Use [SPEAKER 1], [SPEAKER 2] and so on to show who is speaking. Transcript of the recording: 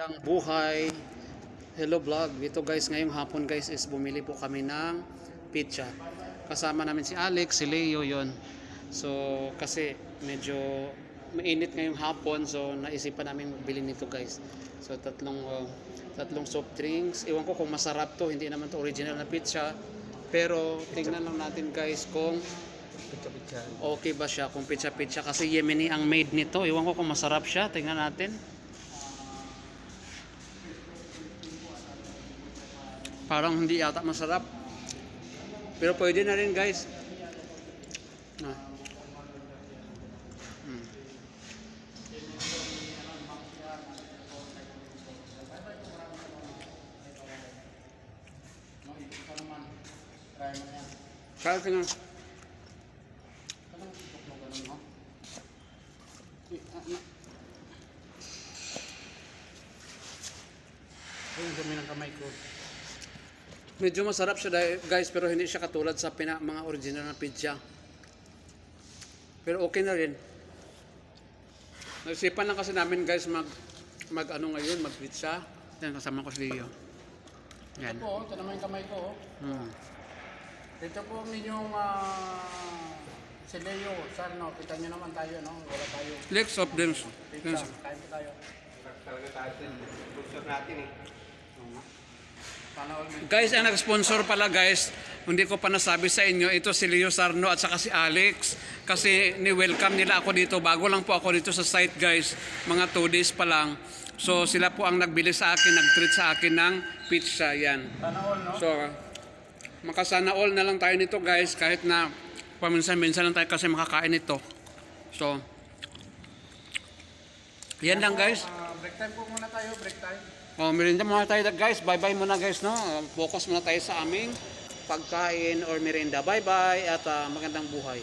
[SPEAKER 1] Magandang buhay. Hello vlog. Dito guys, ngayong hapon guys is bumili po kami ng pizza. Kasama namin si Alex, si Leo yon. So kasi medyo mainit ngayong hapon so naisipan namin magbili nito guys. So tatlong uh, tatlong soft drinks. Iwan ko kung masarap to, hindi naman to original na pizza. Pero tingnan lang natin guys kung okay ba siya kung pizza-pizza kasi Yemeni ang made nito. Iwan ko kung masarap siya. Tingnan natin. Parang hindi yata masarap. Pero pwede na rin guys. Ah. Hmm. Kaya ka na.
[SPEAKER 2] Ayun, dumi ng kamay ko.
[SPEAKER 1] Medyo masarap siya guys pero hindi siya katulad sa pina, mga original na pizza. Pero okay na rin. Naisipan lang kasi namin guys mag mag ano ngayon, mag pizza. Yan kasama ko si Leo. Yan.
[SPEAKER 2] Ito po, ito naman yung kamay ko. oh.
[SPEAKER 1] Hmm.
[SPEAKER 2] Ito po ang inyong uh, si Leo, Sarno. Kita nyo naman tayo, no? Wala tayo.
[SPEAKER 1] Legs of drinks.
[SPEAKER 2] Pizza, kain po tayo.
[SPEAKER 3] Talaga tayo. Sponsor natin eh.
[SPEAKER 1] Guys, ang nag-sponsor pala guys, hindi ko pa nasabi sa inyo, ito si Leo Sarno at saka si Alex. Kasi ni-welcome nila ako dito. Bago lang po ako dito sa site guys, mga 2 days pa lang. So sila po ang nagbili sa akin, nag-treat sa akin ng pizza. Yan. So, makasana all na lang tayo nito guys, kahit na paminsan-minsan lang tayo kasi makakain ito. So, yan lang guys.
[SPEAKER 2] Ah, break time po muna tayo, break time.
[SPEAKER 1] Oh, merienda muna tayo guys. Bye-bye muna guys, no? Uh, Focus muna tayo sa aming pagkain or merienda. Bye-bye at ah, magandang buhay.